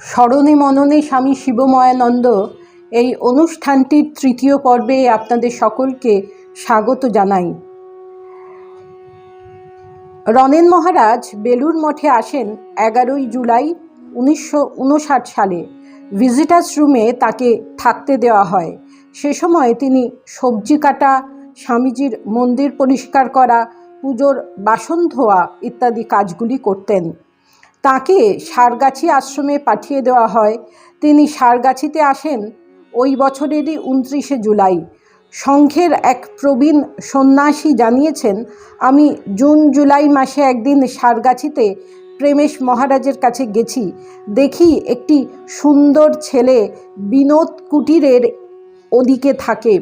স্মরণে মননে স্বামী শিবময়ানন্দ, এই অনুষ্ঠানটির তৃতীয় পর্বে আপনাদের সকলকে স্বাগত জানাই। রনেন মহারাজ বেলুর মঠে আসেন এগারোই জুলাই উনিশশো উনষাট সালে। ভিজিটার্স রুমে তাকে থাকতে দেওয়া হয়। সে সময় তিনি সবজি কাটা, স্বামীজির মন্দির পরিষ্কার করা, পুজোর বাসন ধোয়া ইত্যাদি কাজগুলি করতেন। তাকে সারগাছি আশ্রমে পাঠিয়ে দেওয়া হয়। তিনি সারগাছিতে আসেন। ওই বছরেরই উনত্রিশে জুলাই। সংঘের এক প্রবীণ সন্ন্যাসী জানিয়েছেন, আমি জুন জুলাই মাসে একদিন সারগাছিতে প্রেমেশ মহারাজের কাছে গেছি। দেখি একটি সুন্দর ছেলে বিনোদ কুটিরের ওদিকে থাকে।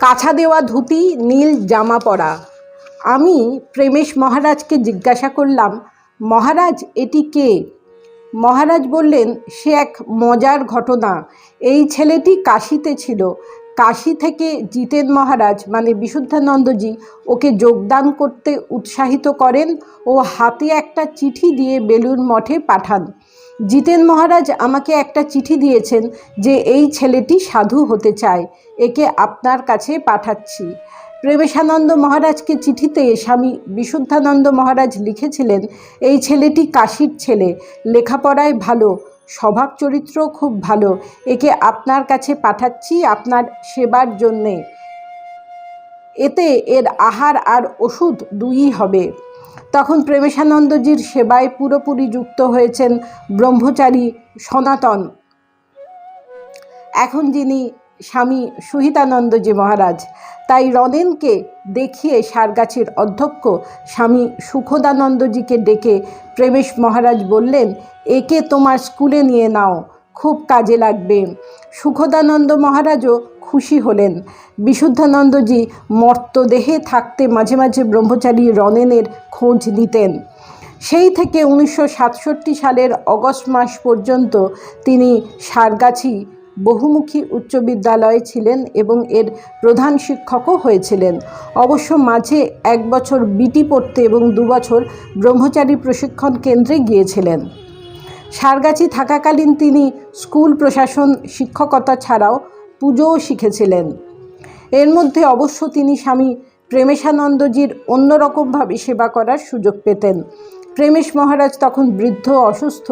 কাছা দেওয়া ধুতি, নীল জামা পরা। আমি প্রেমেশ মহারাজকে জিজ্ঞাসা করলাম, মহারাজ, এটি কে? মহারাজ বললেন, সে এক মজার ঘটনা। এই ছেলেটি কাশিতে ছিল। কাশি থেকে জিতেন মহারাজ মানে বিশুদ্ধানন্দজি, ওকে যোগদান করতে উৎসাহিত করেন ও হাতে একটা চিঠি দিয়ে বেলুর মঠে পাঠান। জিতেন মহারাজ আমাকে একটা চিঠি দিয়েছেন যে এই ছেলেটি সাধু হতে চায়, একে আপনার কাছে পাঠাচ্ছি। প্রেমেশানন্দ মহারাজকে চিঠিতে স্বামী বিশুদ্ধানন্দ মহারাজ লিখেছিলেন, এই ছেলেটি কাশির ছেলে, লেখাপড়ায় ভালো, স্বভাব চরিত্র খুব ভালো, একে আপনার কাছে পাঠাচ্ছি আপনার সেবার জন্যে। এতে এর আহার আর ওষুধ দুইই হবে। তখন প্রেমেশানন্দজির সেবায় পুরোপুরি যুক্ত হয়েছেন ব্রহ্মচারী সনাতন। এখন যিনি স্বামী সুহিতানন্দজি মহারাজ তাই রনেনকে দেখিয়ে সারগাছির অধ্যক্ষ স্বামী সুখদানন্দজিকে ডেকে প্রেমেশ মহারাজ বললেন, একে তোমার স্কুলে নিয়ে নাও, খুব কাজে লাগবে। সুখদানন্দ মহারাজও খুশি হলেন। বিশুদ্ধানন্দজি মর্তদেহে থাকতে মাঝে মাঝে ব্রহ্মচারী রনেনের খোঁজ নিতেন। সেই থেকে উনিশশো সাতষট্টি সালের অগস্ট মাস পর্যন্ত তিনি সারগাছি বহুমুখী উচ্চ বিদ্যালয়ে ছিলেন এবং এর প্রধান শিক্ষকও হয়েছিলেন। অবশ্য মাঝে এক বছর বিটি পড়তে এবং দুবছর ব্রহ্মচারী প্রশিক্ষণ কেন্দ্রে গিয়েছিলেন। সারগাছি থাকাকালীন তিনি স্কুল প্রশাসন, শিক্ষকতা ছাড়াও পুজোও শিখেছিলেন। এর মধ্যে অবশ্য তিনি স্বামী প্রেমেশানন্দজির অন্যরকমভাবে সেবা করার সুযোগ পেতেন। প্রেমেশ মহারাজ তখন বৃদ্ধ অসুস্থ।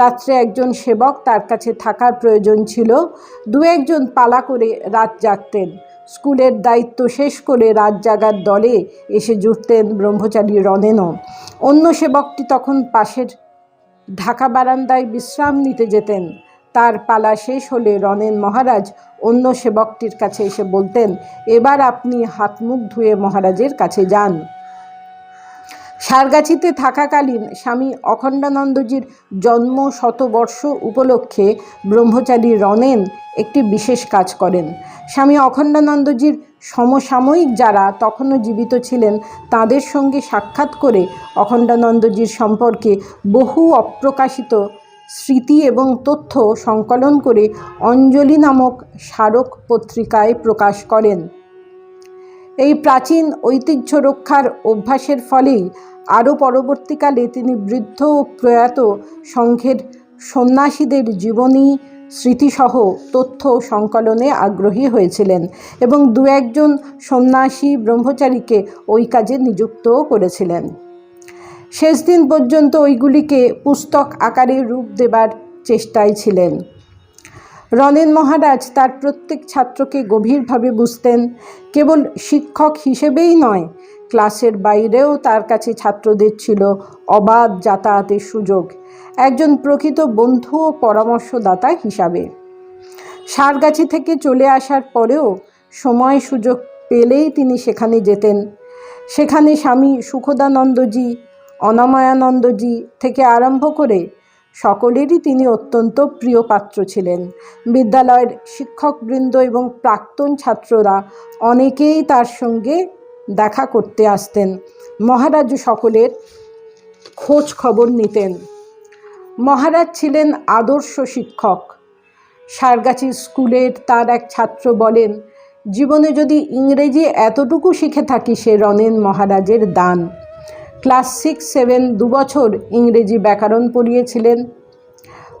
রাত্রে একজন সেবক তার কাছে থাকার প্রয়োজন ছিল। দু একজন পালা করে রাত জাগতেন। স্কুলের দায়িত্ব শেষ করে রাত জাগার দলে এসে জুটতেন ব্রহ্মচারী রনেনও অন্য সেবকটি তখন পাশের ঢাকা বারান্দায় বিশ্রাম নিতে যেতেন। তার পালা শেষ হলে রনেন মহারাজ অন্য সেবকটির কাছে এসে বলতেন, এবার আপনি হাত মুখ ধুয়ে মহারাজের কাছে যান। সারগাছিতে থাকাকালীন স্বামী অখণ্ডানন্দজির জন্ম শতবর্ষ উপলক্ষে ব্রহ্মচারী রনেন একটি বিশেষ কাজ করেন। স্বামী অখণ্ডানন্দজির সমসাময়িক যারা তখনও জীবিত ছিলেন, তাদের সঙ্গে সাক্ষাৎ করে অখণ্ডানন্দজির সম্পর্কে বহু অপ্রকাশিত স্মৃতি এবং তথ্য সংকলন করে অঞ্জলি নামক স্মারক পত্রিকায় প্রকাশ করেন। এই প্রাচীন ঐতিহ্য রক্ষার অভ্যাসের ফলেই আরও পরবর্তীকালে তিনি বৃদ্ধ ও প্রয়াত সংঘের সন্ন্যাসীদের জীবনী, স্মৃতিসহ তথ্য সংকলনে আগ্রহী হয়েছিলেন এবং দু একজন সন্ন্যাসী ব্রহ্মচারীকে ওই কাজে নিযুক্তও করেছিলেন। শেষ দিন পর্যন্ত ওইগুলিকে পুস্তক আকারে রূপ দেবার চেষ্টায় ছিলেন। রনেন মহারাজ তার প্রত্যেক ছাত্রকে গভীরভাবে বুঝতেন, কেবল শিক্ষক হিসেবেই নয় ক্লাসের বাইরেও তার কাছে ছাত্রদের ছিল অবাধ যাতায়াতের সুযোগ। একজন প্রকৃত বন্ধু ও পরামর্শদাতা হিসাবে। সারগাছি থেকে চলে আসার পরেও সময় সুযোগ পেলেই তিনি সেখানে যেতেন। সেখানে স্বামী সুখদানন্দজি, অনাময়ানন্দজি থেকে আরম্ভ করে সকলেরই তিনি অত্যন্ত প্রিয় পাত্র ছিলেন। বিদ্যালয়ের শিক্ষকবৃন্দ এবং প্রাক্তন ছাত্ররা অনেকেই তার সঙ্গে দেখা করতে আসতেন। মহারাজ সকলের খোঁজ খবর নিতেন। মহারাজ ছিলেন আদর্শ শিক্ষক। সারগাছি স্কুলের তার এক ছাত্র বলেন, জীবনে যদি ইংরেজি এতটুকু শিখে থাকি সে রনেন মহারাজের দান। ক্লাস সিক্স, সেভেন দুবছর ইংরেজি ব্যাকরণ পড়িয়েছিলেন।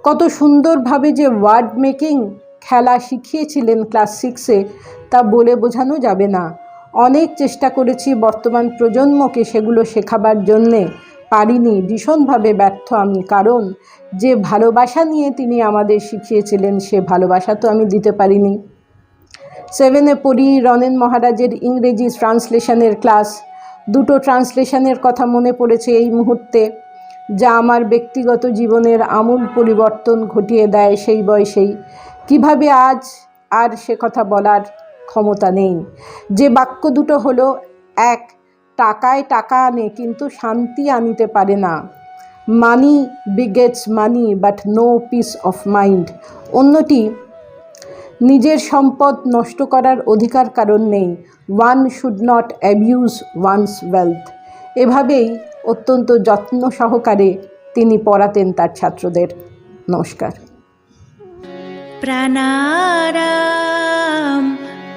কত সুন্দরভাবে যে ওয়ার্ড মেকিং খেলা শিখিয়েছিলেন ক্লাস সিক্সে, তা বলে বোঝানো যাবে না। অনেক চেষ্টা করেছি বর্তমান প্রজন্মকে সেগুলো শেখাবার জন্যে। পারিনি, ভীষণভাবে ব্যর্থ আমি। কারণ যে ভালোবাসা নিয়ে তিনি আমাদের শিখিয়েছিলেন, সে ভালোবাসা তো আমি দিতে পারিনি। সেভেনে পড়ি রনেন মহারাজের ইংরেজি ট্রান্সলেশনের ক্লাস। দুটো ট্রান্সলেশনের কথা মনে পড়েছে এই মুহূর্তে, যা আমার ব্যক্তিগত জীবনের আমূল পরিবর্তন ঘটিয়ে দেয় সেই বয়সেই। কীভাবে আজ আর সে কথা বলার ক্ষমতা নেই। যে বাক্য দুটো হলো, এক, টাকায় টাকা আনে কিন্তু শান্তি আনিতে পারে না। Money begets money but no peace of mind অন্যটি, নিজের সম্পদ নষ্ট করার অধিকার কারণ নেই। One should not abuse one's wealth এভাবেই অত্যন্ত যত্ন সহকারে তিনি পড়াতেন তার ছাত্রদের। নমস্কার। প্রাণারাম।